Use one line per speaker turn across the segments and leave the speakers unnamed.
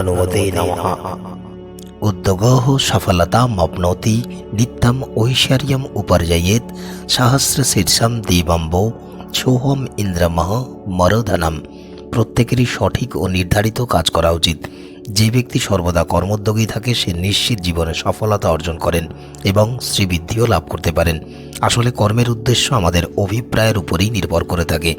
হনুমতে নমঃ उद्योगः सफलताम् अप्नोति नित्यम् ऐश्वर्यम् उपार्जयेत् सहस्रशीर्षं দিবম্বো ছোহম ইন্দ্রমহ মরধনম প্রত্যেকেরই সঠিক ও নির্ধারিত কাজ করা উচিত যে ব্যক্তি সর্বদা কর্মোদ্যোগী থাকে সে নিশ্চিত জীবনে সফলতা অর্জন করেন এবং শ্রীবৃদ্ধিও লাভ করতে পারেন আসলে কর্মের উদ্দেশ্য আমাদের অভিপ্রায়ের উপরেই নির্ভর করে থাকে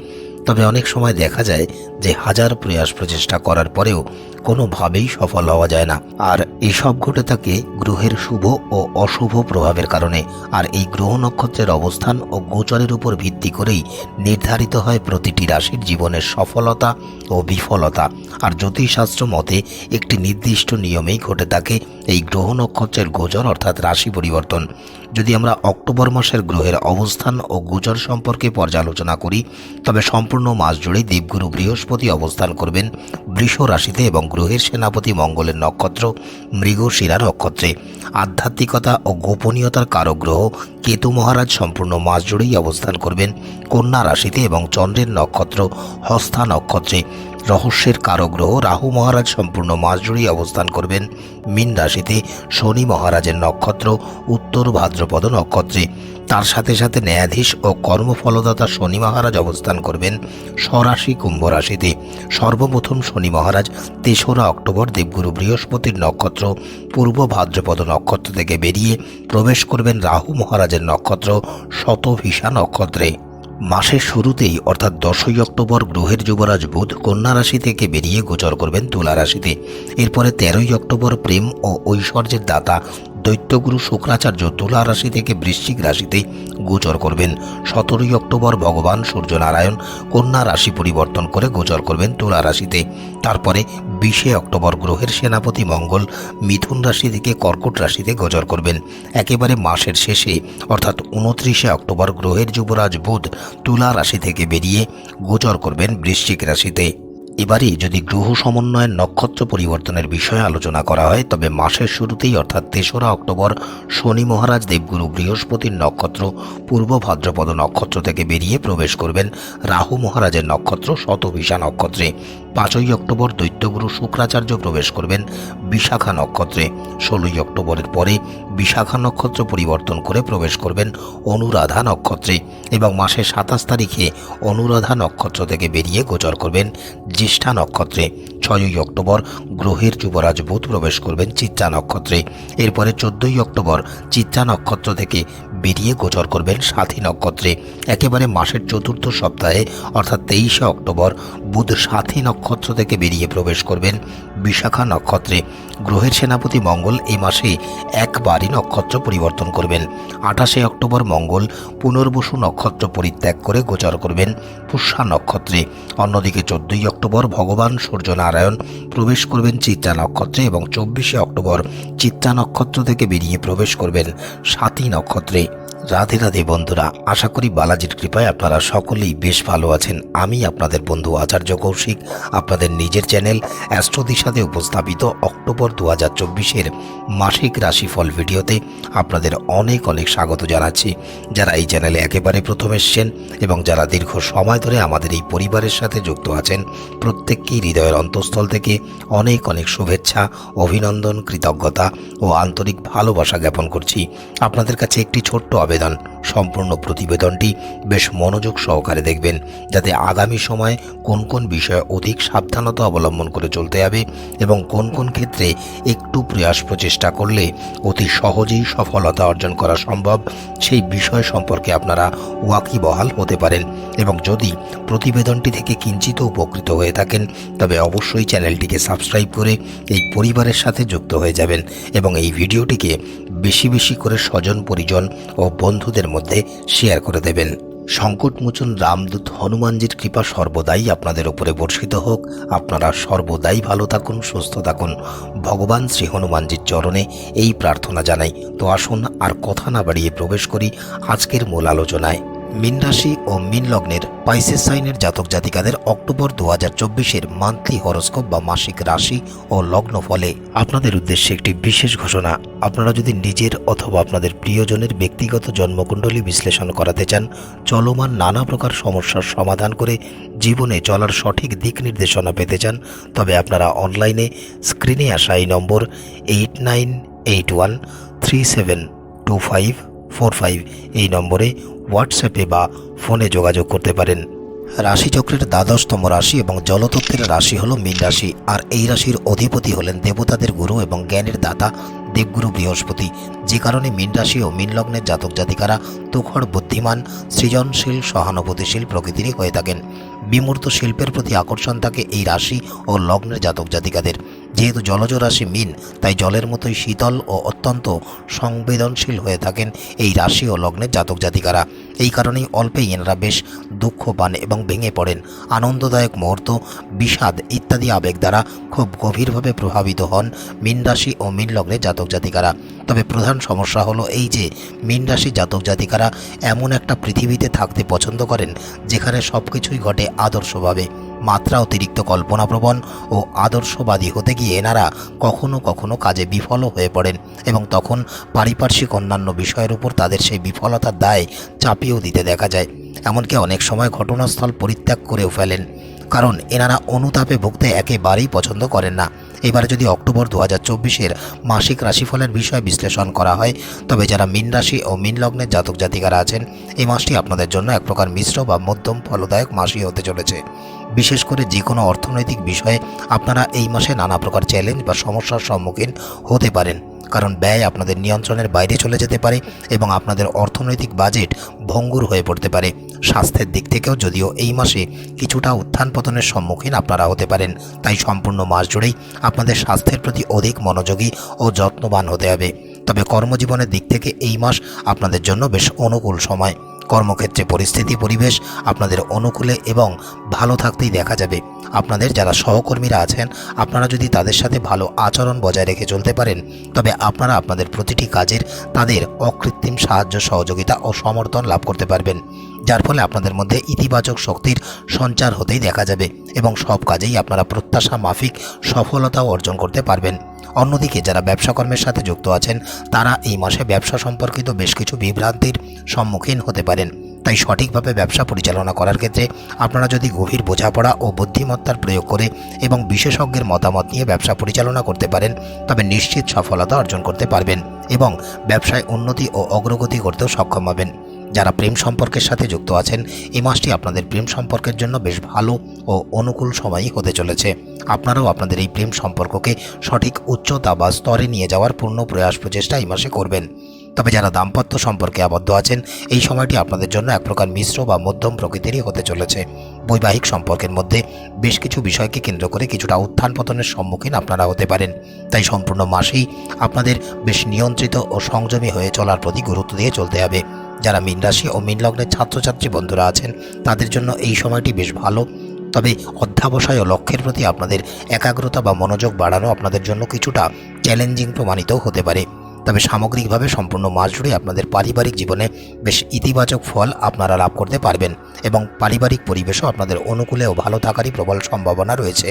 তবে অনেক সময় দেখা যায় যে হাজার প্রয়াস প্রচেষ্টা করার পরেও কোনোভাবেই সফল হওয়া যায় না। আর এসব ঘটে থাকে গ্রহের শুভ ও অশুভ প্রভাবের কারণে। আর এই গ্রহ নক্ষত্রের অবস্থান ও গোচরের উপর ভিত্তি করেই নির্ধারিত হয় প্রতিটি রাশির জীবনের সফলতা ও বিফলতা। আর জ্যোতিষশাস্ত্র মতে একটি নির্দিষ্ট নিয়মেই ঘটে থাকে এই গ্রহ নক্ষত্রের গোচর অর্থাৎ রাশি পরিবর্তন। যদি আমরা অক্টোবর মাসের গ্রহের অবস্থান ও গোচর সম্পর্কে পর্যালোচনা করি, তবে সম্পূর্ণ মাস জুড়েই দেবগুরু বৃহস্পতি অবস্থান করবেন বৃষ রাশিতে এবং গ্রহের সেনাপতি মঙ্গলের নক্ষত্র মৃগশিরা নক্ষত্রে। আধ্যাত্মিকতা ও গোপনীয়তার কারক গ্রহ কেতু মহারাজ সম্পূর্ণ মাস জুড়েই অবস্থান করবেন। কন্যা রাশিতে এবং চন্দ্রের নক্ষত্র হস্তা নক্ষত্রে। রহস্যের কারগ্রহ রাহু মহারাজ সম্পূর্ণ মাস জুড়েই অবস্থান করবেন। মীন রাশিতে শনি মহারাজের নক্ষত্র, উত্তর ভাদ্রপদ নক্ষত্রে। তার সাথে সাথে ন্যায়াধীশ ও কর্মফলদাতা শনি মহারাজ অবস্থান করবেন স্বরাশি কুম্ভ রাশিতে। সর্বপ্রথম শনি মহারাজ তেসরা অক্টোবর দেবগুরু বৃহস্পতির নক্ষত্র, পূর্ব ভাদ্রপদ নক্ষত্র থেকে বেরিয়ে প্রবেশ করবেন রাহু মহারাজের নক্ষত্র শতভিসা নক্ষত্রে। মাসের শুরুতেই, অর্থাৎ দশই অক্টোবর গ্রহের যুবরাজ বুধ কন্যা রাশি থেকে বেরিয়ে গোচর করবেন তুলা রাশিতে। এরপরে তেরোই অক্টোবর প্রেম ও ঐশ্বর্যের দাতা দৈত্যগুরু শুক্রাচার্য তুলা রাশি থেকে বৃশ্চিক রাশিতে গোচর করবেন। সতেরোই অক্টোবর ভগবান সূর্যনারায়ণ কন্যা রাশি পরিবর্তন করে গোচর করবেন তুলা রাশিতে তারপরে বিশে অক্টোবর গ্রহের সেনাপতি মঙ্গল মিথুন রাশি থেকে কর্কট রাশিতে গোচর করবেন। একেবারে মাসের শেষে, অর্থাৎ উনত্রিশে অক্টোবর গ্রহের যুবরাজ বুধ তুলা রাশি থেকে বেরিয়ে গোচর করবেন বৃশ্চিক রাশিতে। এবারে যদি গ্রহ সমন্বয়ের নক্ষত্র পরিবর্তনের বিষয়ে আলোচনা করা হয়, তবে মাসের শুরুতেই অর্থাৎ তেসরা অক্টোবর শনি মহারাজ দেবগুরু বৃহস্পতির নক্ষত্র পূর্ব ভাদ্রপদ নক্ষত্র থেকে বেরিয়ে প্রবেশ করবেন রাহু মহারাজের নক্ষত্র শতভিষা নক্ষত্রে। পাঁচই অক্টোবর দৈত্যগুরু শুক্রাচার্য প্রবেশ করবেন বিশাখা নক্ষত্রে। ষোলোই অক্টোবরের পরে বিশাখা নক্ষত্র পরিবর্তন করে প্রবেশ করবেন অনুরাধা নক্ষত্রে এবং মাসের সাতাশ তারিখে অনুরাধা নক্ষত্র থেকে বেরিয়ে গোচর করবেন জ্যেষ্ঠা নক্ষত্রে। ছয়ই অক্টোবর গ্রহের যুবরাজ বুধ প্রবেশ করবেন চিত্রা নক্ষত্রে। এরপরে চোদ্দই অক্টোবর চিত্রা নক্ষত্র থেকে বেরিয়ে গোচর করবেন সাথী নক্ষত্রে। একেবারে মাসের চতুর্থ সপ্তাহে অর্থাৎ তেইশে অক্টোবর বুধ সাথী নক্ষত্র থেকে বেরিয়ে প্রবেশ করবেন। বিশাখা নক্ষত্রে। গ্রহের সেনাপতি মঙ্গল এই মাসে একবারই নক্ষত্র পরিবর্তন করবেন। আঠাশে অক্টোবর মঙ্গল পুনর্বসু নক্ষত্র পরিত্যাগ করে গোচর করবেন পুষ্যা নক্ষত্রে। অন্যদিকে চোদ্দই অক্টোবর ভগবান সূর্যনারায়ণ প্রবেশ করবেন চিত্রা নক্ষত্রে এবং চব্বিশে অক্টোবর চিত্রা নক্ষত্র থেকে বেরিয়ে প্রবেশ করবেন সাতী নক্ষত্রে। রাধে রাধে বন্ধুরা, আশা করি বালাজির কৃপায় আপনারা সকলেই বেশ ভালো আছেন। আমি আপনাদের বন্ধু আচার্য কৌশিক, আপনাদের নিজের চ্যানেল অ্যাস্ট্রোদিশাতে উপস্থাপিত অক্টোবর দু হাজার চব্বিশের মাসিক রাশিফল ভিডিওতে আপনাদের অনেক অনেক স্বাগত জানাচ্ছি। যারা এই চ্যানেলে একেবারে প্রথম এসছেন এবং যারা দীর্ঘ সময় ধরে আমাদের এই পরিবারের সাথে যুক্ত আছেন, প্রত্যেককেই হৃদয়ের অন্তঃস্থল থেকে অনেক অনেক শুভেচ্ছা, অভিনন্দন, কৃতজ্ঞতা ও আন্তরিক ভালোবাসা জ্ঞাপন করছি। আপনাদের কাছে একটি ছোট্ট আবেদন, সম্পূর্ণ প্রতিবেদনটি বেশ মনোযোগ সহকারে দেখবেন, যাতে আগামী সময়ে কোন কোন বিষয়ে অধিক সাবধানতা অবলম্বন করে চলতে হবে এবং কোন কোন ক্ষেত্রে একটু প্রয়াস প্রচেষ্টা করলে অতি সহজেই সফলতা অর্জন করা সম্ভব, সেই বিষয় সম্পর্কে আপনারা ওয়াকিবহাল হতে পারেন। এবং যদি প্রতিবেদনটি থেকে কিঞ্চিত উপকৃত হয়ে থাকেন, তবে অবশ্যই চ্যানেলটিকে সাবস্ক্রাইব করে এই পরিবারের সাথে যুক্ত হয়ে যাবেন এবং এই ভিডিওটিকে বেশি বেশি করে স্বজন, পরিজন ও বন্ধুদের মধ্যে শেয়ার করে দেবেন। সংকটমোচন রামদূত হনুমানজির কৃপা সর্বদাই আপনাদের উপরে বর্ষিত হোক। আপনারা সর্বদাই ভালো থাকুন, সুস্থ থাকুন। ভগবান শ্রী হনুমানজির চরণে এই প্রার্থনা জানাই। তো আসুন আর কথা না বাড়িয়ে প্রবেশ করি আজকের মূল আলোচনায়। মিন রাশি ও মিন লগ্নের পাইসেস সাইনের জাতক জাতিকাদের অক্টোবর দু হাজার চব্বিশের মান্থলি হরস্কোপ বা মাসিক রাশি ও লগ্ন ফলে। আপনাদের উদ্দেশ্যে একটি বিশেষ ঘোষণা। আপনারা যদি নিজের অথবা আপনাদের প্রিয়জনের ব্যক্তিগত জন্মকুণ্ডলী বিশ্লেষণ করাতে চান, চলমান নানা প্রকার সমস্যার সমাধান করে জীবনে চলার সঠিক দিক নির্দেশনা পেতে চান, তবে আপনারা অনলাইনে স্ক্রিনে আসা এই নম্বর eight nine eight one three seven two five four five এই নম্বরে হোয়াটসঅ্যাপে বা ফোনে যোগাযোগ করতে পারেন। রাশিচক্রের দ্বাদশতম রাশি এবং জলতত্ত্বের রাশি হল মীন রাশি, আর এই রাশির অধিপতি হলেন দেবতাদের গুরু এবং জ্ঞানের দাতা দেবগুরু বৃহস্পতি। যে কারণে মীন রাশি ও মীন লগ্নের জাতক জাতিকারা তুখর বুদ্ধিমান, সৃজনশীল, সহানুভূতিশীল প্রকৃতিরই হয়ে থাকেন। বিমূর্ত শিল্পের প্রতি আকর্ষণ থাকে এই রাশি ও লগ্নের জাতক জাতিকাদের। যেহেতু জলজ রাশি মিন, তাই জলের মতোই শীতল ও অত্যন্ত সংবেদনশীল হয়ে থাকেন এই রাশি ও লগ্নের জাতক জাতিকারা। এই কারণেই অল্পেই এনারা বেশ দুঃখ পান এবং ভেঙে পড়েন। আনন্দদায়ক মুহূর্ত, বিষাদ ইত্যাদি আবেগ দ্বারা খুব গভীরভাবে প্রভাবিত হন মীন রাশি ও মীন লগ্নের জাতক জাতিকারা। তবে প্রধান সমস্যা হলো এই যে, মীন রাশি জাতক জাতিকারা এমন একটা পৃথিবীতে থাকতে পছন্দ করেন, যেখানে সব কিছুই ঘটে আদর্শভাবে। মাত্রা অতিরিক্ত কল্পনাপ্রবণ ও আদর্শবাদী হতে গিয়ে এনারা কখনো কখনো কাজে বিফলও হয়ে পড়েন এবং তখন পারিপার্শ্বিক অন্যান্য বিষয়ের উপর তাদের সেই বিফলতার দায় চাপিয়েও দিতে দেখা যায়। এমনকি অনেক সময় ঘটনাস্থল পরিত্যাগ করেও ফেলেন। কারণ এনারা অনুতাপে ভুগতে একেবারেই পছন্দ করেন না। এবারে যদি অক্টোবর দু হাজার চব্বিশের মাসিক রাশিফলের বিষয়ে বিশ্লেষণ করা হয়, তবে যারা মিন রাশি ও মীন লগ্নের জাতক জাতিকারা আছেন, এই মাসটি আপনাদের জন্য এক প্রকার মিশ্র বা মধ্যম ফলদায়ক মাসই হতে চলেছে। বিশেষ করে যে কোনো অর্থনৈতিক বিষয়ে আপনারা এই মাসে নানা প্রকার চ্যালেঞ্জ বা সমস্যার সম্মুখীন হতে পারেন। কারণ ব্যয় আপনাদের নিয়ন্ত্রণের বাইরে চলে যেতে পারে এবং আপনাদের অর্থনৈতিক বাজেট ভঙ্গুর হয়ে পড়তে পারে। স্বাস্থ্যের দিক থেকেও যদিও এই মাসে কিছুটা উত্থান পতনের সম্মুখীন আপনারা হতে পারেন, তাই সম্পূর্ণ মাস জুড়েই আপনাদের স্বাস্থ্যের প্রতি অধিক মনোযোগী ও যত্নবান হতে হবে। তবে কর্মজীবনের দিক থেকে এই মাস আপনাদের জন্য বেশ অনুকূল সময়। কর্মক্ষেত্রে পরিস্থিতি, পরিবেশ আপনাদের অনুকূলে এবং ভালো থাকতেই দেখা যাবে। আপনাদের যারা সহকর্মীরা আছেন, আপনারা যদি তাদের সাথে ভালো আচরণ বজায় রেখে চলতে পারেন, তবে আপনারা আপনাদের প্রতিটি কাজের তাদের অকৃত্রিম সাহায্য, সহযোগিতা ও সমর্থন লাভ করতে পারবেন। যার ফলে আপনাদের মধ্যে ইতিবাচক শক্তির সঞ্চার হতেই দেখা যাবে এবং সব কাজেই আপনারা প্রত্যাশা, মাফিক সফলতাও অর্জন করতে পারবেন। অন্যদিকে যারা ব্যবসা কর্মের সাথে যুক্ত আছেন, তারা এই মাসে ব্যবসা সম্পর্কিত বেশ কিছু বিভ্রান্তির সম্মুখীন হতে পারেন। তাই সঠিকভাবে ব্যবসা পরিচালনা করার ক্ষেত্রে আপনারা যদি গভীর বোঝাপড়া ও বুদ্ধিমত্তার প্রয়োগ করে এবং বিশেষজ্ঞের মতামত নিয়ে ব্যবসা পরিচালনা করতে পারেন, তবে নিশ্চিত সফলতা অর্জন করতে পারবেন এবং ব্যবসায় উন্নতি ও অগ্রগতি করতেও সক্ষম হবেন। যারা প্রেম সম্পর্কের সাথে যুক্ত আছেন, এই মাসটি আপনাদের প্রেম সম্পর্কের জন্য বেশ ভালো ও অনুকূল সময়ই হতে চলেছে। আপনারাও আপনাদের এই প্রেম সম্পর্ককে সঠিক উচ্চতা বা স্তরে নিয়ে যাওয়ার পূর্ণ প্রয়াস প্রচেষ্টা এই মাসে করবেন। তবে যারা দাম্পত্য সম্পর্কে আবদ্ধ আছেন, এই সময়টি আপনাদের জন্য এক প্রকার মিশ্র বা মধ্যম প্রকৃতিরই হতে চলেছে। বৈবাহিক সম্পর্কের মধ্যে বেশ কিছু বিষয়কে কেন্দ্র করে কিছুটা উত্থান পতনের সম্মুখীন আপনারা হতে পারেন। তাই সম্পূর্ণ মাসেই আপনাদের বেশ নিয়ন্ত্রিত ও সংযমী হয়ে চলার প্রতি গুরুত্ব দিয়ে চলতে হবে। যারা মীন রাশি ও মীন লগ্নের ছাত্রছাত্রী বন্ধুরা আছেন, তাদের জন্য এই সময়টি বেশ ভালো। তবে অধ্যাবসায় ও লক্ষ্যের প্রতি আপনাদের একাগ্রতা বা মনোযোগ বাড়ানো আপনাদের জন্য কিছুটা চ্যালেঞ্জিং প্রমাণিতও হতে পারে। তবে সামগ্রিকভাবে সম্পূর্ণ মাস জুড়ে আপনাদের পারিবারিক জীবনে বেশ ইতিবাচক ফল আপনারা লাভ করতে পারবেন এবং পারিবারিক পরিবেশও আপনাদের অনুকূলে ও ভালো থাকারই প্রবল সম্ভাবনা রয়েছে।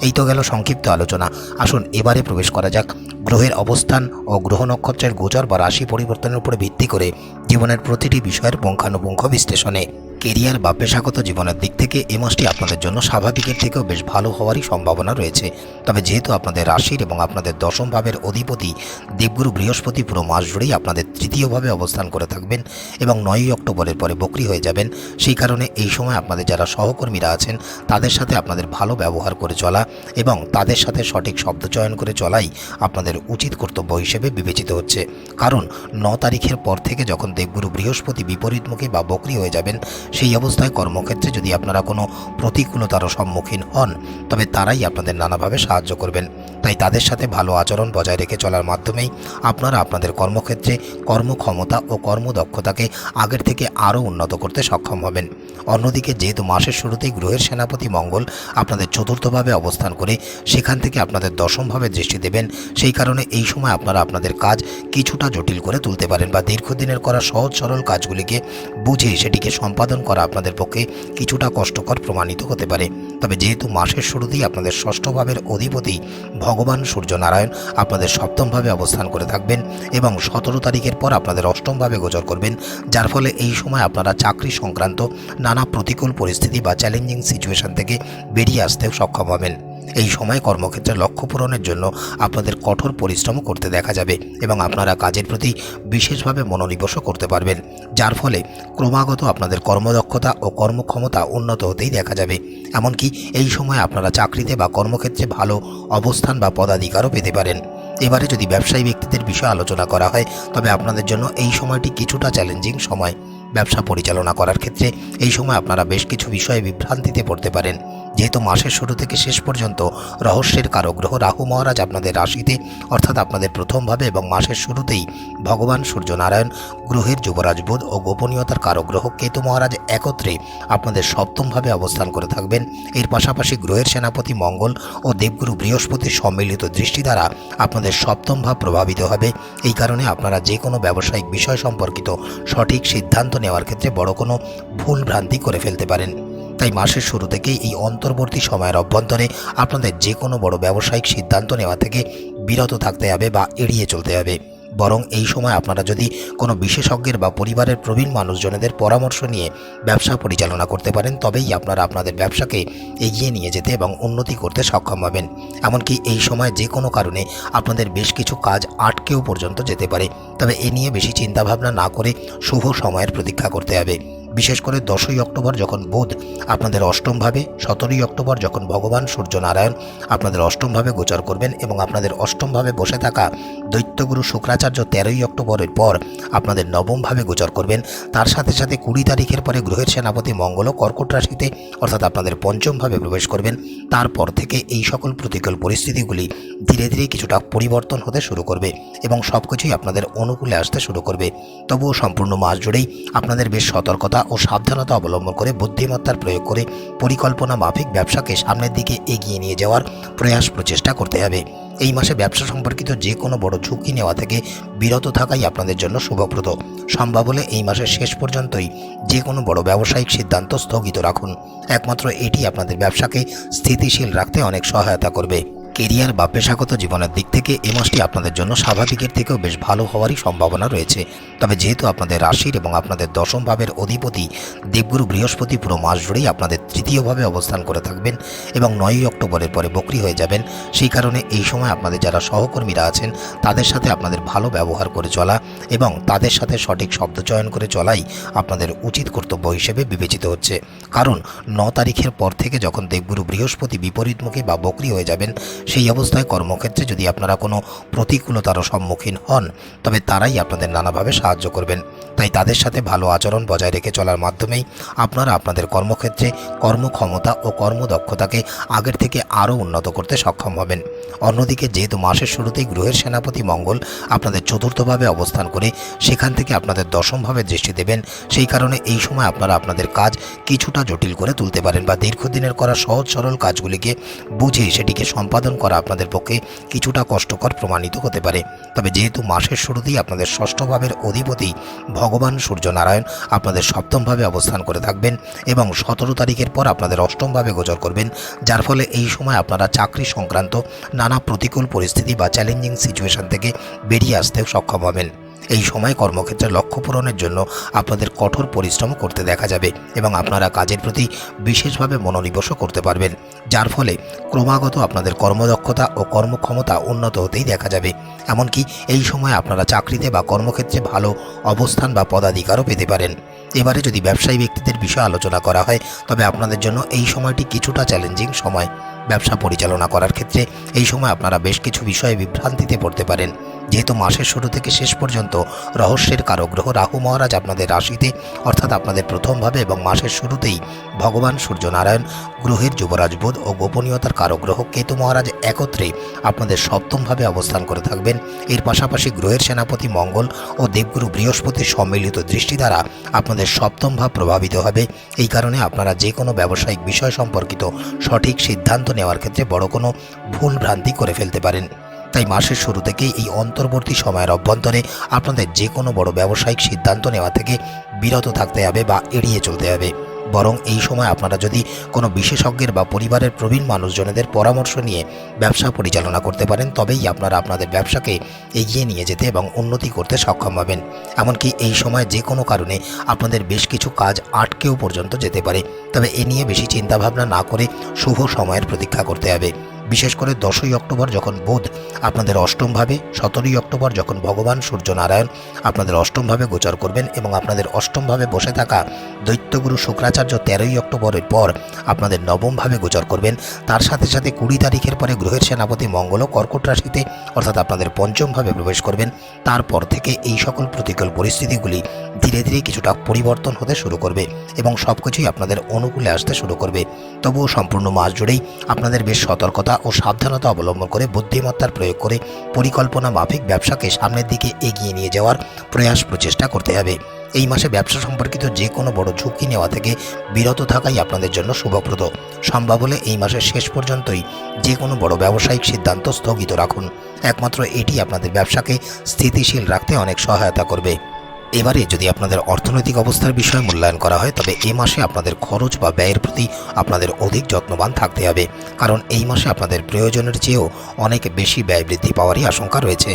এই তো গেল সংক্ষিপ্ত আলোচনা। আসুন এবারে প্রবেশ করা যাক। গ্রহের অবস্থান ও গ্রহ নক্ষত্রের গোচর বা রাশি পরিবর্তনের উপরে ভিত্তি করে জীবনের প্রতিটি বিষয়ের পুঙ্খানুপুঙ্খ বিশ্লেষণে কেরিয়ার বা পেশাগত জীবনের দিক থেকে এ মাসটি আপনাদের জন্য স্বাভাবিকের থেকেও বেশ ভালো হওয়ারই সম্ভাবনা রয়েছে। তবে যেহেতু আপনাদের রাশির এবং আপনাদের দশম ভাবের অধিপতি দেবগুরু বৃহস্পতি পুরো মাস জুড়েই আপনাদের তৃতীয়ভাবে অবস্থান করে থাকবেন এবং নয়ই অক্টোবরের পরে বকরি হয়ে যাবেন, সেই কারণে এই সময় আপনাদের যারা সহকর্মীরা আছেন, তাদের সাথে আপনাদের ভালো ব্যবহার করে চলা এবং তাদের সাথে সঠিক শব্দ চয়ন করে চলাই আপনাদের উচিত কর্তব্য হিসেবে বিবেচিত হচ্ছে। কারণ ন তারিখের পর থেকে যখন দেবগুরু বৃহস্পতি বিপরীতমুখী বা বকরি হয়ে যাবেন, সেই অবস্থায় কর্মক্ষেত্রে যদি আপনারা কোনো প্রতিকূলতারও সম্মুখীন হন, তবে তারাই আপনাদের নানাভাবে সাহায্য করবেন। তাই তাদের সাথে ভালো আচরণ বজায় রেখে চলার মাধ্যমেই আপনারা আপনাদের কর্মক্ষেত্রে কর্মক্ষমতা ও কর্মদক্ষতাকে আগের থেকে আরও উন্নত করতে সক্ষম হবেন। অন্যদিকে, যেহেতু মাসের শুরুতেই গ্রহের সেনাপতি মঙ্গল আপনাদের চতুর্থভাবে অবস্থান করে সেখান থেকে আপনাদের দশমভাবে দৃষ্টি দেবেন। সেই কারণে এই সময় আপনারা আপনাদের কাজ কিছুটা জটিল করে তুলতে পারেন বা দীর্ঘদিনের করা সহজ সরল কাজগুলিকে বুঝে সেটিকে সম্পাদন করা আপনাদের পক্ষে কিছুটা কষ্টকর প্রমাণিত হতে পারে। তবে যেহেতু মাসের শুরুতেই আপনাদের ষষ্ঠ ভাবের অধিপতি ভগবান সূর্যনারায়ণ আপনাদের সপ্তমভাবে অবস্থান করে থাকবেন এবং সতেরো তারিখের পর আপনাদের অষ্টমভাবে গোচর করবেন, যার ফলে এই সময় আপনারা চাকরি সংক্রান্ত নানা প্রতিকূল পরিস্থিতি বা চ্যালেঞ্জিং সিচুয়েশন থেকে বেরিয়ে আসতেও সক্ষম হবেন। এই সময় কর্মক্ষেত্রে লক্ষ্য পূরণের জন্য আপনাদের কঠোর পরিশ্রম করতে দেখা যাবে এবং আপনারা কাজের প্রতি বিশেষভাবে মনোনিবেশও করতে পারবেন, যার ফলে ক্রমাগত আপনাদের কর্মদক্ষতা ও কর্মক্ষমতা উন্নত হতেই দেখা যাবে। এমনকি এই সময় আপনারা চাকরিতে বা কর্মক্ষেত্রে ভালো অবস্থান বা পদাধিকারও পেতে পারেন। এবারে যদি ব্যবসায়ী ব্যক্তিদের বিষয়ে আলোচনা করা হয়, তবে আপনাদের জন্য এই সময়টি কিছুটা চ্যালেঞ্জিং সময়। ব্যবসা পরিচালনা করার ক্ষেত্রে এই সময় আপনারা বেশ কিছু বিষয়ে বিভ্রান্তিতে পড়তে পারেন। যেহেতু মাসের শুরু থেকে শেষ পর্যন্ত রহস্যের কারগ্রহ রাহু মহারাজ আপনাদের রাশিতে, অর্থাৎ আপনাদের প্রথমভাবে এবং মাসের শুরুতেই ভগবান সূর্যনারায়ণ, গ্রহের যুবরাজ বুধ ও গোপনীয়তার কারগ্রহ কেতু মহারাজ একত্রে আপনাদের সপ্তমভাবে অবস্থান করে থাকবেন। এর পাশাপাশি গ্রহের সেনাপতি মঙ্গল ও দেবগুরু বৃহস্পতির সম্মিলিত দৃষ্টি দ্বারা আপনাদের সপ্তম ভাব প্রভাবিত হবে। এই কারণে আপনারা যে কোনো ব্যবসায়িক বিষয় সম্পর্কিত সঠিক সিদ্ধান্ত নেওয়ার ক্ষেত্রে বড় কোনো ভুল ভ্রান্তি করে ফেলতে পারেন। তাই মাসের শুরু থেকেই এই অন্তর্বর্তী সময়ের অভ্যন্তরে আপনাদের যে কোনো বড় ব্যবসায়িক সিদ্ধান্ত নেওয়া থেকে বিরত থাকতে হবে বা এড়িয়ে চলতে হবে। বরং এই সময় আপনারা যদি কোনো বিশেষজ্ঞের বা পরিবারের প্রবীণ মানুষজনেদের পরামর্শ নিয়ে ব্যবসা পরিচালনা করতে পারেন, তবেই আপনারা আপনাদের ব্যবসাকে এগিয়ে নিয়ে যেতে এবং উন্নতি করতে সক্ষম হবেন। এমনকি এই সময় যে কোনো কারণে আপনাদের বেশ কিছু কাজ আটকেও পর্যন্ত যেতে পারে। তবে এ নিয়ে বেশি চিন্তাভাবনা না করে শুভ সময়ের প্রতীক্ষা করতে হবে। বিশেষ করে দশই অক্টোবর যখন বুধ আপনাদের অষ্টমভাবে সতেরোই অক্টোবর যখন ভগবান সূর্যনারায়ণ আপনাদের অষ্টমভাবে গোচর করবেন এবং আপনাদের অষ্টমভাবে বসে থাকা দৈত্যগুরু শুক্রাচার্য তেরোই অক্টোবরের পর আপনাদের নবমভাবে গোচর করবেন। তার সাথে সাথে কুড়ি তারিখের পরে গ্রহের সেনাপতি মঙ্গলও কর্কট রাশিতে অর্থাৎ আপনাদের পঞ্চমভাবে প্রবেশ করবেন। তারপর থেকে এই সকল প্রতিকূল পরিস্থিতিগুলি ধীরে ধীরে কিছুটা পরিবর্তন হতে শুরু করবে এবং সব কিছুই আপনাদের অনুকূলে আসতে শুরু করবে। তবুও সম্পূর্ণ মাস জুড়েই আপনাদের বেশ সতর্কতা ও সাবধানতা অবলম্বন করে, বুদ্ধিমত্তার প্রয়োগ করে পরিকল্পনা মাফিক ব্যবসাকে সামনের দিকে এগিয়ে নিয়ে যাওয়ার প্রয়াস প্রচেষ্টা করতে হবে। এই মাসে ব্যবসা সম্পর্কিত যে কোনো বড় ঝুঁকি নেওয়া থেকে বিরত থাকাই আপনাদের জন্য শুভপ্রদ। সম্ভব হলে এই মাসের শেষ পর্যন্তই যে কোনো বড় ব্যবসায়িক সিদ্ধান্ত স্থগিত রাখুন। একমাত্র এটি আপনাদের ব্যবসাকে স্থিতিশীল রাখতে অনেক সহায়তা করবে। কেরিয়ার বা পেশাগত জীবনের দিক থেকে এ মাসটি আপনাদের জন্য স্বাভাবিকের থেকেও বেশ ভালো হওয়ারই সম্ভাবনা রয়েছে। তবে যেহেতু আপনাদের রাশির এবং আপনাদের দশম ভাবের অধিপতি দেবগুরু বৃহস্পতি পুরো মাস জুড়েই আপনাদের তৃতীয়ভাবে অবস্থান করে থাকবেন এবং নয়ই অক্টোবরের পরে বকরি হয়ে যাবেন, সেই কারণে এই সময় আপনাদের যারা সহকর্মীরা আছেন, তাদের সাথে আপনাদের ভালো ব্যবহার করে চলা এবং তাদের সাথে সঠিক শব্দ চয়ন করে চলাই আপনাদের উচিত কর্তব্য হিসেবে বিবেচিত হচ্ছে। কারণ ন তারিখের পর থেকে যখন দেবগুরু বৃহস্পতি বিপরীতমুখী বা বকরি হয়ে যাবেন সেই অবস্থায় কর্মক্ষেত্রে যদি আপনারা কোনো প্রতিকূলতার সম্মুখীন হন, তবে তারাই আপনাদের নানাভাবে সাহায্য করবেন। তাই তাদের সাথে ভালো আচরণ বজায় রেখে চলার মাধ্যমেই আপনারা আপনাদের কর্মক্ষেত্রে কর্মক্ষমতা ও কর্মদক্ষতাকে আগের থেকে আরও উন্নত করতে সক্ষম হবেন। অন্যদিকে, যেহেতু মাসের শুরুতেই গ্রহের সেনাপতি মঙ্গল আপনাদের চতুর্থভাবে অবস্থান করে সেখান থেকে আপনাদের দশমভাবে দৃষ্টি দেবেন, সেই কারণে এই সময় আপনারা আপনাদের কাজ কিছুটা জটিল করে তুলতে পারেন বা দীর্ঘদিনের করা সহজ সরল কাজগুলিকে বুঝে সেটিকে সম্পাদন করা আপনাদের পক্ষে কিছুটা কষ্টকর প্রমাণিত হতে পারে। তবে যেহেতু মাসের শুরুতেই আপনাদের ষষ্ঠ ভাবের অধিপতি ভগবান সূর্যনারায়ণ আপনাদের সপ্তমভাবে অবস্থান করে থাকবেন এবং সতেরো তারিখের পর আপনাদের অষ্টমভাবে গোচর করবেন, যার ফলে এই সময় আপনারা চাকরি সংক্রান্ত নানা প্রতিকূল পরিস্থিতি বা চ্যালেঞ্জিং সিচুয়েশন থেকে বেরিয়ে আসতেও সক্ষম হবেন। এই সময় কর্মক্ষেত্রে লক্ষ্য পূরণের জন্য আপনাদের কঠোর পরিশ্রম করতে দেখা যাবে এবং আপনারা কাজের প্রতি বিশেষভাবে মনোনিবেশও করতে পারবেন। যার ফলে ক্রমাগত আপনাদের কর্মদক্ষতা ও কর্মক্ষমতা উন্নত হতেই দেখা যাবে। এমনকি এই সময় আপনারা চাকরিতে বা কর্মক্ষেত্রে ভালো অবস্থান বা পদাধিকারও পেতে পারেন। এবারে যদি ব্যবসায়ী ব্যক্তিদের বিষয়ে আলোচনা করা হয়, তবে আপনাদের জন্য এই সময়টি কিছুটা চ্যালেঞ্জিং সময়। ব্যবসা পরিচালনা করার ক্ষেত্রে এই সময় আপনারা বেশ কিছু বিষয়ে বিভ্রান্তিতে পড়তে পারেন। যেহেতু মাসের শুরু থেকে শেষ পর্যন্ত রহস্যের কারগ্রহ রাহু মহারাজ আপনাদের রাশিতে, অর্থাৎ আপনাদের প্রথমভাবে এবং মাসের শুরুতেই ভগবান সূর্যনারায়ণ, গ্রহের যুবরাজ বুধ ও গোপনীয়তার কারগ্রহ কেতু মহারাজ একত্রে আপনাদের সপ্তমভাবে অবস্থান করে থাকবেন। এর পাশাপাশি গ্রহের সেনাপতি মঙ্গল ও দেবগুরু বৃহস্পতির সম্মিলিত দৃষ্টি দ্বারা আপনাদের সপ্তম ভাব প্রভাবিত হবে। এই কারণে আপনারা যে কোনো ব্যবসায়িক বিষয় সম্পর্কিত সঠিক সিদ্ধান্ত নেওয়ার ক্ষেত্রে বড় কোনো ভুল ভ্রান্তি করে ফেলতে পারেন। তাই মাসের শুরু থেকে এই অন্তর্বর্তী সময়ের অভ্যন্তরে আপনাদের যে কোনো বড় ব্যবসায়িক সিদ্ধান্ত নেওয়া থেকে বিরত থাকতে হবে বা এড়িয়ে চলতে হবে। বরং এই সময় আপনারা যদি কোনো বিশেষজ্ঞের বা পরিবারের প্রবীণ মানুষজনেদের পরামর্শ নিয়ে ব্যবসা পরিচালনা করতে পারেন, তবেই আপনারা আপনাদের ব্যবসাকে এগিয়ে নিয়ে যেতে এবং উন্নতি করতে সক্ষম হবেন। এমনকি এই সময় যে কোনো কারণে আপনাদের বেশ কিছু কাজ আটকেও পর্যন্ত যেতে পারে। তবে এ নিয়ে বেশি চিন্তাভাবনা না করে শুভ সময়ের প্রতীক্ষা করতে হবে। বিশেষ করে দশই অক্টোবর যখন বুধ আপনাদের অষ্টমভাবে সতেরোই অক্টোবর যখন ভগবান সূর্যনারায়ণ আপনাদের অষ্টমভাবে গোচর করবেন এবং আপনাদের অষ্টমভাবে বসে থাকা দৈত্যগুরু শুক্রাচার্য তেরোই অক্টোবরের পর আপনাদের নবমভাবে গোচর করবেন। তার সাথে সাথে কুড়ি তারিখের পরে গ্রহের সেনাপতি মঙ্গলও কর্কট রাশিতে অর্থাৎ আপনাদের পঞ্চমভাবে প্রবেশ করবেন। তারপর থেকে এই সকল প্রতিকূল পরিস্থিতিগুলি ধীরে ধীরে কিছুটা পরিবর্তন হতে শুরু করবে এবং সব কিছুই আপনাদের অনুকূলে আসতে শুরু করবে। তবুও সম্পূর্ণ মাস জুড়েই আপনাদের বেশ সতর্কতা ও সাবধানতা অবলম্বন করে বুদ্ধিমত্তার প্রয়োগ করে পরিকল্পনা মাফিক ব্যবসাকে সামনের দিকে এগিয়ে নিয়ে যাওয়ার প্রয়াস প্রচেষ্টা করতে হবে। এই মাসে ব্যবসা সম্পর্কিত যে কোনো বড় ঝুঁকি নেওয়া থেকে বিরত থাকাই আপনাদের জন্য শুভপ্রদ। সম্ভব হলে এই মাসের শেষ পর্যন্তই যে কোনো বড় ব্যবসায়িক সিদ্ধান্ত স্থগিত রাখুন। একমাত্র এটি আপনাদের ব্যবসাকে স্থিতিশীল রাখতে অনেক সহায়তা করবে। এবারে যদি আপনাদের অর্থনৈতিক অবস্থার বিষয়ে মূল্যায়ন করা হয়, তবে এই মাসে আপনাদের খরচ বা ব্যয়ের প্রতি আপনাদের অধিক যত্নবান থাকতে হবে। কারণ এই মাসে আপনাদের প্রয়োজনের চেয়েও অনেক বেশি ব্যয় বৃদ্ধি পাওয়ারই আশঙ্কা রয়েছে।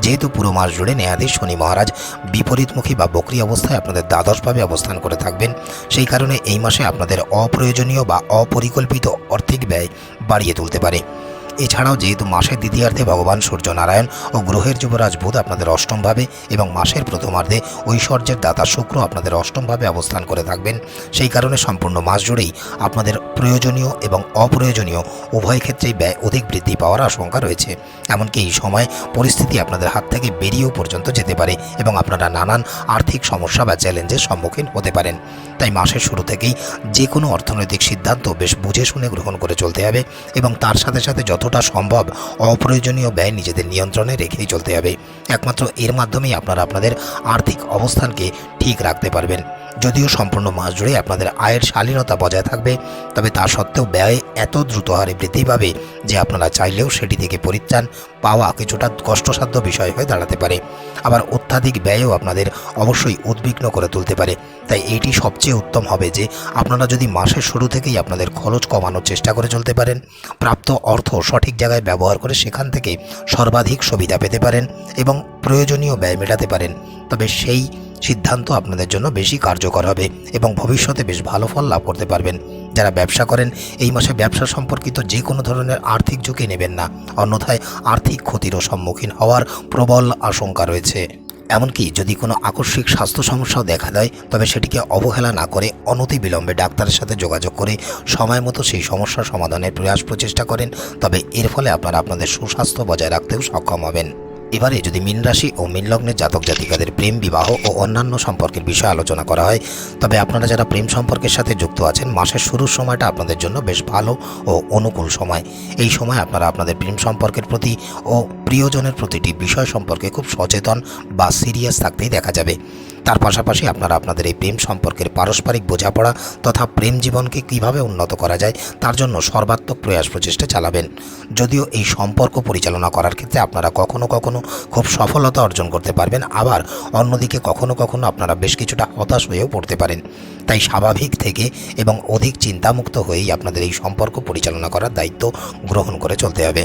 যেহেতু পুরো মাস জুড়ে ন্যায়াধীশ শনি মহারাজ বিপরীতমুখী বা বকরি অবস্থায় আপনাদের দ্বাদশভাবে অবস্থান করে থাকবেন। সেই কারণে এই মাসে আপনাদের অপ্রয়োজনীয় বা অপরিকল্পিত আর্থিক ব্যয় বাড়িয়ে তুলতে পারে। এছাড়াও যেহেতু মাসের দ্বিতীয়ার্ধে ভগবান সূর্যনারায়ণ ও গ্রহের যুবরাজ বুধ আপনাদের অষ্টমভাবে এবং মাসের প্রথমার্ধে ঐশ্বর্যের দাতা শুক্র আপনাদের অষ্টমভাবে অবস্থান করে থাকবেন, সেই কারণে সম্পূর্ণ মাস জুড়েই আপনাদের প্রয়োজনীয় এবং অপ্রয়োজনীয় উভয় ক্ষেত্রেই ব্যয় অধিক বৃদ্ধি পাওয়ার আশঙ্কা রয়েছে। এমনকি এই সময় পরিস্থিতি আপনাদের হাত থেকে বেরিয়েও পর্যন্ত যেতে পারে এবং আপনারা নানান আর্থিক সমস্যা বা চ্যালেঞ্জের সম্মুখীন হতে পারেন। তাই মাসের শুরু থেকেই যে কোনো অর্থনৈতিক সিদ্ধান্ত বেশ বুঝে শুনে গ্রহণ করে চলতে হবে এবং তার সাথে সাথে যতটা সম্ভব অপ্রয়োজনীয় ব্যয় নিজেদের নিয়ন্ত্রণে রেখেই চলতে হবে। একমাত্র এর মাধ্যমেই আপনারা আপনাদের আর্থিক অবস্থানকে ঠিক রাখতে পারবেন। যদিও সম্পূর্ণ মাস জুড়ে আপনাদের আয়ের শালীনতা বজায় থাকবে, তবে তা সত্ত্বেও ব্যয় এত দ্রুত হারে বৃদ্ধি পাবে যে আপনারা চাইলেও সেটি থেকে পরিত্রাণ পাওয়া কিছুটা কষ্টসাধ্য বিষয় হয়ে দাঁড়াতে পারে। আবার অত্যাধিক ব্যয়ও আপনাদের অবশ্যই উদ্বিগ্ন করে তুলতে পারে। তাই এটি সবচেয়ে উত্তম হবে যে আপনারা যদি মাসের শুরু থেকেই আপনাদের খরচ কমানোর চেষ্টা করে চলতে পারেন, প্রাপ্ত অর্থ সঠিক জায়গায় ব্যবহার করে সেখান থেকে সর্বাধিক সুবিধা পেতে পারেন এবং প্রয়োজনীয় ব্যয় মেটাতে পারেন। তবে সেই সিদ্ধান্ত আপনাদের জন্য বেশি কার্যকর হবে এবং ভবিষ্যতে বেশ ভালো ফল লাভ করতে পারবেন। যারা ব্যবসা করেন, এই মাসে ব্যবসা সম্পর্কিত যে কোনো ধরনের আর্থিক ঝুঁকি নেবেন না। অন্যথায় আর্থিক ক্ষতিরও সম্মুখীন হওয়ার প্রবল আশঙ্কা রয়েছে। এমনকি যদি কোনো আকস্মিক স্বাস্থ্য সমস্যাও দেখা দেয়, তবে সেটিকে অবহেলা না করে অনতি বিলম্বে ডাক্তারের সাথে যোগাযোগ করে সময় মতো সেই সমস্যার সমাধানের প্রয়াস প্রচেষ্টা করেন। তবে এর ফলে আপনারা আপনাদের সুস্বাস্থ্য বজায় রাখতেও সক্ষম হবেন। এবারে যদি মীন রাশি ও মীন লগ্নের জাতক জাতিকাদের প্রেম, বিবাহ ও অন্যান্য সম্পর্কের বিষয়ে আলোচনা করা হয়, তবে আপনারা যারা প্রেম সম্পর্কের সাথে যুক্ত আছেন, মাসের শুরুর সময়টা আপনাদের জন্য বেশ ভালো ও অনুকূল সময়। এই সময় আপনারা আপনাদের প্রেম সম্পর্কের প্রতি ও প্রিয়জনের প্রতিটি বিষয় সম্পর্কে খুব সচেতন বা সিরিয়াস থাকতেই দেখা যাবে। তার পাশাপাশি আপনারা আপনাদের এই প্রেম সম্পর্কের পারস্পরিক বোঝাপড়া তথা প্রেম জীবনকে কীভাবে উন্নত করা যায় তার জন্য সর্বাত্মক প্রয়াস প্রচেষ্টা চালাবেন। যদিও এই সম্পর্ক পরিচালনা করার ক্ষেত্রে আপনারা কখনো কখনো খুব সফলতা অর্জন করতে পারবেন, আবার অন্যদিকে কখনো কখনো আপনারা বেশ কিছুটা হতাশ হয়েও পড়তে পারেন। তাই স্বাভাবিক থেকে এবং অধিক চিন্তামুক্ত হয়েই আপনাদের এই সম্পর্ক পরিচালনা করার দায়িত্ব গ্রহণ করে চলতে হবে।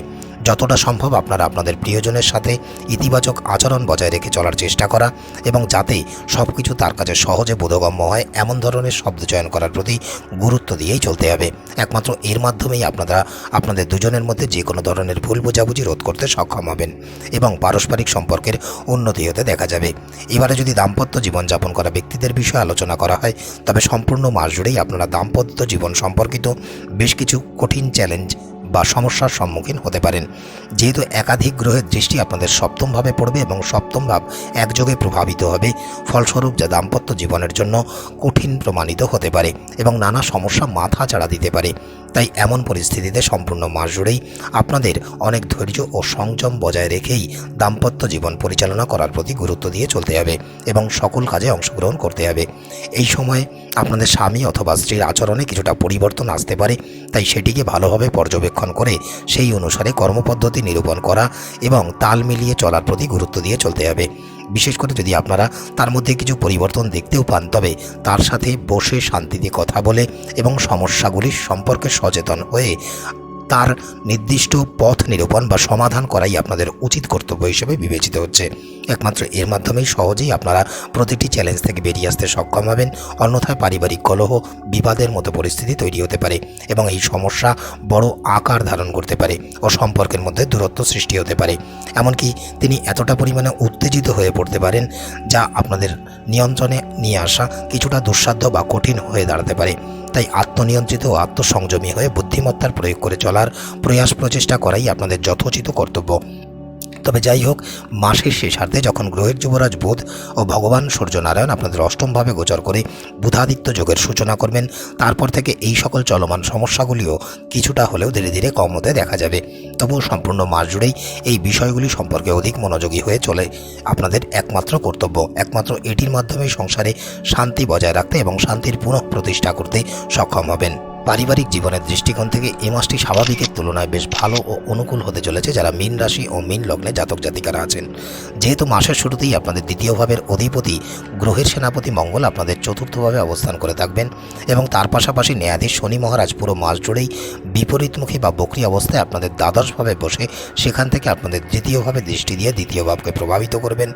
যতটা সম্ভব আপনারা আপনাদের প্রিয়জনের সাথে ইতিবাচক আচরণ বজায় রেখে চলার চেষ্টা করা এবং যাতে সব কিছু তার কাছে সহজে বোধগম্য হয়, এমন ধরনের শব্দ চয়ন করার প্রতি গুরুত্ব দিয়েই চলতে হবে। একমাত্র এর মাধ্যমেই আপনারা আপনাদের দুজনের মধ্যে যে কোনো ধরনের ভুল বোঝাবুঝি রোধ করতে সক্ষম হবেন এবং পারস্পরিক সম্পর্কের উন্নতি হতে দেখা যাবে। এবারে যদি দাম্পত্য জীবনযাপন করা ব্যক্তিদের বিষয়ে আলোচনা করা হয়, তবে সম্পূর্ণ মাস জুড়েই আপনারা দাম্পত্য জীবন সম্পর্কিত বেশ কিছু কঠিন চ্যালেঞ্জ বা সমস্যার সম্মুখীন হতে পারেন। যেহেতু একাধিক গ্রহের দৃষ্টি আপনাদের সপ্তমভাবে পড়বে এবং সপ্তম ভাব একযোগে প্রভাবিত হবে, ফলস্বরূপ যা দাম্পত্য জীবনের জন্য কঠিন প্রমাণিত হতে পারে এবং নানা সমস্যা মাথা চাড়া দিতে পারে। তাই এমন পরিস্থিতিতে সম্পূর্ণ মাস জুড়েই আপনাদের অনেক ধৈর্য ও সংযম বজায় রেখেই দাম্পত্য জীবন পরিচালনা করার প্রতি গুরুত্ব দিয়ে চলতে হবে এবং সকল কাজে অংশগ্রহণ করতে হবে। এই সময় আপনাদের স্বামী অথবা স্ত্রীর আচরণে কিছুটা পরিবর্তন আসতে পারে, তাই সেটিকে ভালোভাবে পর্যবেক্ষণ করে সেই অনুসারে কর্মপদ্ধতি নিরূপণ করা এবং তাল মিলিয়ে চলার প্রতি গুরুত্ব দিয়ে চলতে হবে। বিশেষ করে যদি আপনারা তার মধ্যে কিছু পরিবর্তন দেখতেও পান, তবে তার সাথে বসে শান্তিতে কথা বলে এবং সমস্যাগুলির সম্পর্কে সচেতন হয়ে তার নির্দিষ্ট পথ নিরূপণ বা সমাধান করাই আপনাদের উচিত কর্তব্য হিসেবে বিবেচিত হচ্ছে। একমাত্র এর মাধ্যমেই সহজেই আপনারা প্রতিটি চ্যালেঞ্জ থেকে বেরিয়ে আসতে সক্ষম হবেন। অন্যথায় পারিবারিক কলহ, বিবাদের মতো পরিস্থিতি তৈরি হতে পারে এবং এই সমস্যা বড় আকার ধারণ করতে পারে ও সম্পর্কের মধ্যে দূরত্ব সৃষ্টি হতে পারে। এমনকি তিনি এতটা পরিমাণে উত্তেজিত হয়ে পড়তে পারেন যা আপনাদের নিয়ন্ত্রণে নিয়ে আসা কিছুটা দুঃসাধ্য বা কঠিন হয়ে দাঁড়াতে পারে। তাই আত্মনিয়ন্ত্রিত ও আত্মসংযমী হয়ে বুদ্ধিমত্তার প্রয়োগ করে চলার প্রয়াস প্রচেষ্টা করাই আপনাদের যথোচিত কর্তব্য। তবে যাই হোক, মাসের শেষার্ধে যখন গ্রহের যুবরাজ বুধ ও ভগবান সূর্যনারায়ণ আপনাদের অষ্টমভাবে গোচর করে বুধাদিত্য যোগের সূচনা করবেন, তারপর থেকে এই সকল চলমান সমস্যাগুলিও কিছুটা হলেও ধীরে ধীরে কম হতে দেখা যাবে। তবুও সম্পূর্ণ মাস জুড়েই এই বিষয়গুলি সম্পর্কে অধিক মনোযোগী হয়ে চলে আপনাদের একমাত্র কর্তব্য। একমাত্র এটির মাধ্যমেই সংসারে শান্তি বজায় রাখতে এবং শান্তির পুনঃ প্রতিষ্ঠা করতে সক্ষম হবেন। পারিবারিক জীবনের দৃষ্টিকোণ থেকে এ মাসটি স্বাভাবিকের তুলনায় বেশ ভালো ও অনুকূল হতে চলেছে যারা মীন রাশি ও মীন লগ্নে জাতক জাতিকারা আছেন। যেহেতু মাসের শুরুতেই আপনাদের দ্বিতীয় ভাবের অধিপতি গ্রহের সেনাপতি মঙ্গল আপনাদের চতুর্থভাবে অবস্থান করে থাকবেন এবং তার পাশাপাশি ন্যায়াধীশ শনি মহারাজ পুরো মাস জুড়েই বিপরীতমুখী বা বকরি অবস্থায় আপনাদের দ্বাদশভাবে বসে সেখান থেকে আপনাদের দ্বিতীয়ভাবে দৃষ্টি দিয়ে দ্বিতীয় ভাবকে প্রভাবিত করবেন।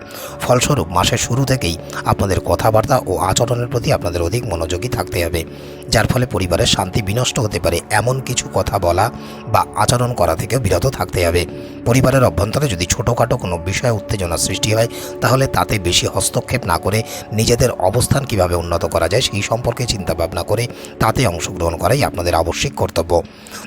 ফলস্বরূপ মাসের শুরু থেকেই আপনাদের কথাবার্তা ও আচরণের প্রতি আপনাদের অধিক মনোযোগী থাকতে হবে, যার ফলে পরিবারের শান্তি বিনষ্ট হতে পারে এমন কিছু কথা বলা বা আচরণ করা থেকে বিরত থাকতে হবে। পরিবারের অভ্যন্তরে যদি ছোটোখাটো কোনো বিষয়ে উত্তেজনা সৃষ্টি হয়, তাহলে তাতে বেশি হস্তক্ষেপ না করে নিজেদের অবস্থান কীভাবে উন্নত করা যায় সেই সম্পর্কে চিন্তা ভাবনা করে তাতে অংশগ্রহণ করাই আপনাদের আবশ্যিক কর্তব্য।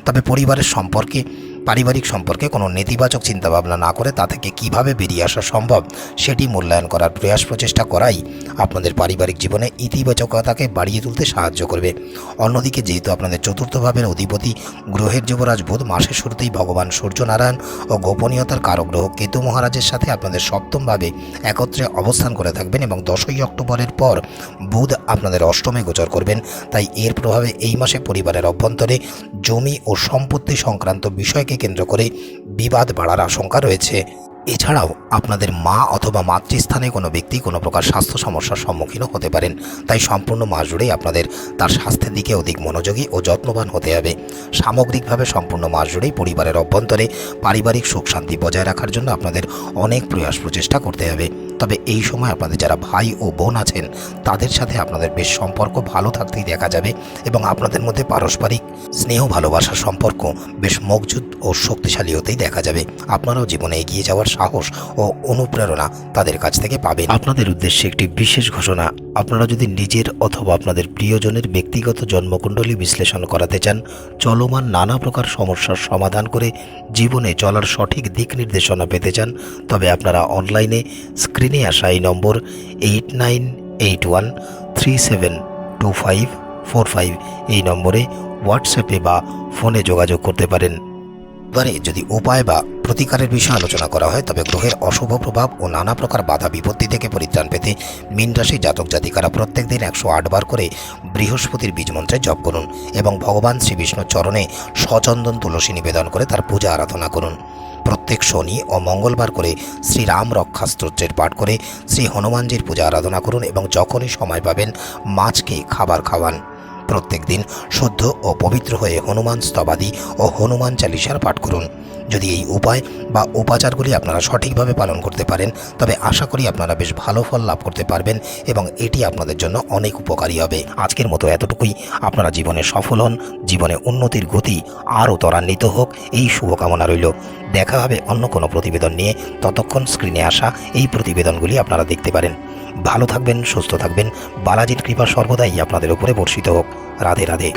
তবে পরিবারের সম্পর্কে পারিবারিক সম্পর্কে কোনো নেতিবাচক চিন্তাভাবনা না করে তা থেকে কীভাবে বেরিয়ে আসা সম্ভব, সেটি মূল্যায়ন করার প্রয়াস প্রচেষ্টা করাই আপনাদের পারিবারিক জীবনে ইতিবাচকতাকে বাড়িয়ে তুলতে সাহায্য করবে। অন্যদিকে, যেহেতু আপনাদের চতুর্থ ভাবের অধিপতি গ্রহের যুবরাজ বুধ মাসের শুরুতেই ভগবান সূর্যনারায়ণ ও গোপনীয়তার কারক গ্রহ কেতু মহারাজের সাথে আপনাদের সপ্তমভাবে একত্রে অবস্থান করে থাকবেন এবং দশই অক্টোবরের পর বুধ আপনাদের অষ্টমে গোচর করবেন। তাই এর প্রভাবে এই মাসে পরিবারের অভ্যন্তরে জমি ও সম্পত্তি সংক্রান্ত বিষয়কে কেন্দ্র করে বিবাদ বাড়ার আশঙ্কা রয়েছে। এছাড়াও আপনাদের মা অথবা মাতৃস্থানে কোনো ব্যক্তি কোনো প্রকার স্বাস্থ্য সমস্যার সম্মুখীনও হতে পারেন। তাই সম্পূর্ণ মাস জুড়েই আপনাদের তার স্বাস্থ্যের দিকে অধিক মনোযোগী ও যত্নবান হতে হবে। সামগ্রিকভাবে সম্পূর্ণ মাস জুড়েই পরিবারের অভ্যন্তরে পারিবারিক সুখ শান্তি বজায় রাখার জন্য আপনাদের অনেক প্রয়াস প্রচেষ্টা করতে হবে। তবে এই সময় আপনাদের যারা ভাই ও বোন আছেন, তাদের সাথে আপনাদের বেশ সম্পর্ক ভালো থাকতেই দেখা যাবে এবং আপনাদের মধ্যে পারস্পরিক স্নেহ ভালোবাসার সম্পর্ক বেশ মজবুত ও শক্তিশালী হতেই দেখা যাবে। আপনারাও জীবনে এগিয়ে যাওয়ার সাহস ও অনুপ্রেরণা তাদের কাছ থেকে পাবেন। আপনাদের উদ্দেশ্যে একটি বিশেষ ঘোষণা, আপনারা যদি নিজের অথবা আপনাদের প্রিয়জনের ব্যক্তিগত জন্মকুণ্ডলী বিশ্লেষণ করাতে চান, চলমান নানা প্রকার সমস্যার সমাধান করে জীবনে চলার সঠিক দিক নির্দেশনা পেতে চান, তবে আপনারা অনলাইনে স্ক্রিনে আসা এই নম্বর eight nine eight one three seven two five four five এই নম্বরে হোয়াটসঅ্যাপে বা ফোনে যোগাযোগ করতে পারেন। এবারে যদি উপায় বা প্রতিকারের বিষয়ে আলোচনা করা হয়, তবে গ্রহের অশুভ প্রভাব ও নানা প্রকার বাধা বিপত্তি থেকে পরিত্রাণ পেতে মীন রাশি জাতক জাতিকারা প্রত্যেক দিন একশো আট বার করে বৃহস্পতির বীজমন্ত্রে জপ করুন এবং ভগবান শ্রী বিষ্ণুর চরণে সচন্দন তুলসী নিবেদন করে তার পূজা আরাধনা করুন। প্রত্যেক শনি ও মঙ্গলবার করে শ্রীরাম রক্ষা স্তোত্রের পাঠ করে শ্রী হনুমানজির পূজা আরাধনা করুন এবং যখনই সময় পাবেন মাছকে খাবার খাওয়ান। প্রত্যেক দিন শুদ্ধ ও পবিত্র হয়ে হনুমান স্তবাদি ও হনুমান চালিসার পাঠ করুন। যদি এই উপায় বা উপাচারগুলি আপনারা সঠিকভাবে পালন করতে পারেন, তবে আশা করি আপনারা বেশ ভালো ফল লাভ করতে পারবেন এবং এটি আপনাদের জন্য অনেক উপকারী হবে। আজকের মতো এতটুকুই। আপনারা জীবনে সফল হন, জীবনে উন্নতির গতি আরও ত্বরান্বিত হোক, এই শুভকামনা রইল। দেখা হবে অন্য কোনো প্রতিবেদন নিয়ে। ততক্ষণ স্ক্রিনে আসা এই প্রতিবেদনগুলি আপনারা দেখতে পারেন। ভালো থাকবেন সুস্থ থাকবেন। বালাজির কৃপা সর্বদাই আপনাদের উপরে বর্ষিত হোক। রাধে রাধে।